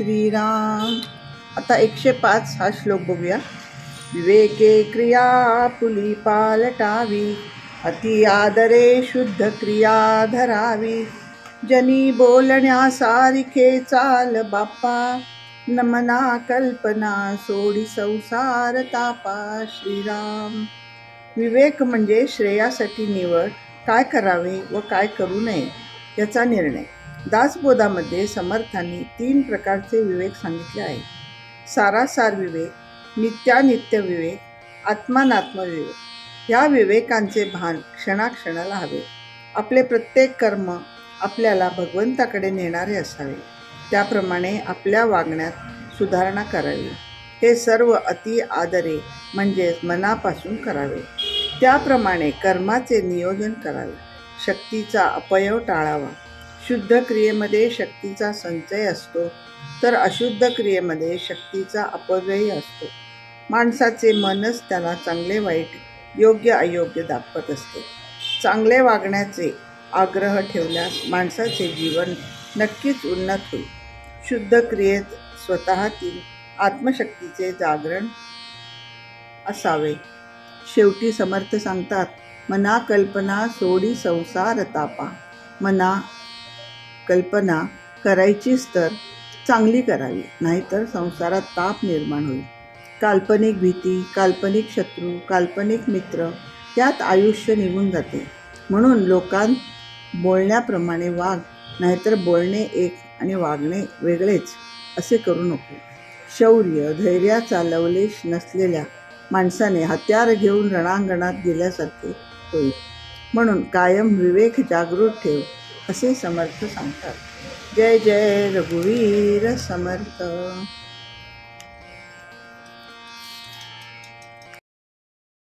श्रीराम. आता एकशे पाच हा श्लोक बघूया. विवेके क्रिया पुली पालटावी अति आदरे शुद्ध क्रिया धरावी. जनी बोलण्या सारिखे चाल बाप्पा नमना कल्पना सोडी संसार तापा श्रीराम. विवेक म्हणजे श्रेयासाठी निवड काय करावे व काय करू नये याचा निर्णय. दासबोधामध्ये समर्थांनी तीन प्रकारचे विवेक सांगितले आहेत. सारासार विवेक नित्यानित्य विवेक आत्मानात्मविवेक. या विवेकांचे भान क्षणाक्षणाला हवे. आपले प्रत्येक कर्म आपल्याला भगवंताकडे नेणारे असावे. त्याप्रमाणे आपल्या वागण्यात सुधारणा करावी. हे सर्व अति आदरे म्हणजेच मनापासून करावे. त्याप्रमाणे कर्माचे नियोजन करावे. शक्तीचा अपयव टाळावा. शुद्ध क्रियेमध्ये शक्तीचा संचय असतो तर अशुद्ध क्रियेमध्ये शक्तीचा अपव्यय असतो. माणसाचे मनच त्याला चांगले वाईट योग्य अयोग्य दाखवत असते. चांगले वागण्याचे आग्रह ठेवल्यास माणसाचे जीवन नक्कीच उन्नत होईल. शुद्ध क्रियेत स्वतःतील आत्मशक्तीचे जागरण असावे. शेवटी समर्थ सांगतात मना कल्पना सोडी संसार तापा. मना कल्पना करायचीच तर चांगली करावी नाहीतर संसारात ताप निर्माण होईल. काल्पनिक भीती काल्पनिक शत्रू काल्पनिक मित्र यात आयुष्य निघून जाते. म्हणून लोकांत बोलण्याप्रमाणे वाग नाहीतर बोलणे एक आणि वागणे वेगळेच असे करू नको. शौर्य धैर्याचा लवलेश नसलेल्या माणसाने हत्यार घेऊन रणांगणात गेल्यासारखे होईल. म्हणून कायम विवेक जागृत ठेव. असे समर्थ सांगतात. जय जय रघुवीर समर्थ.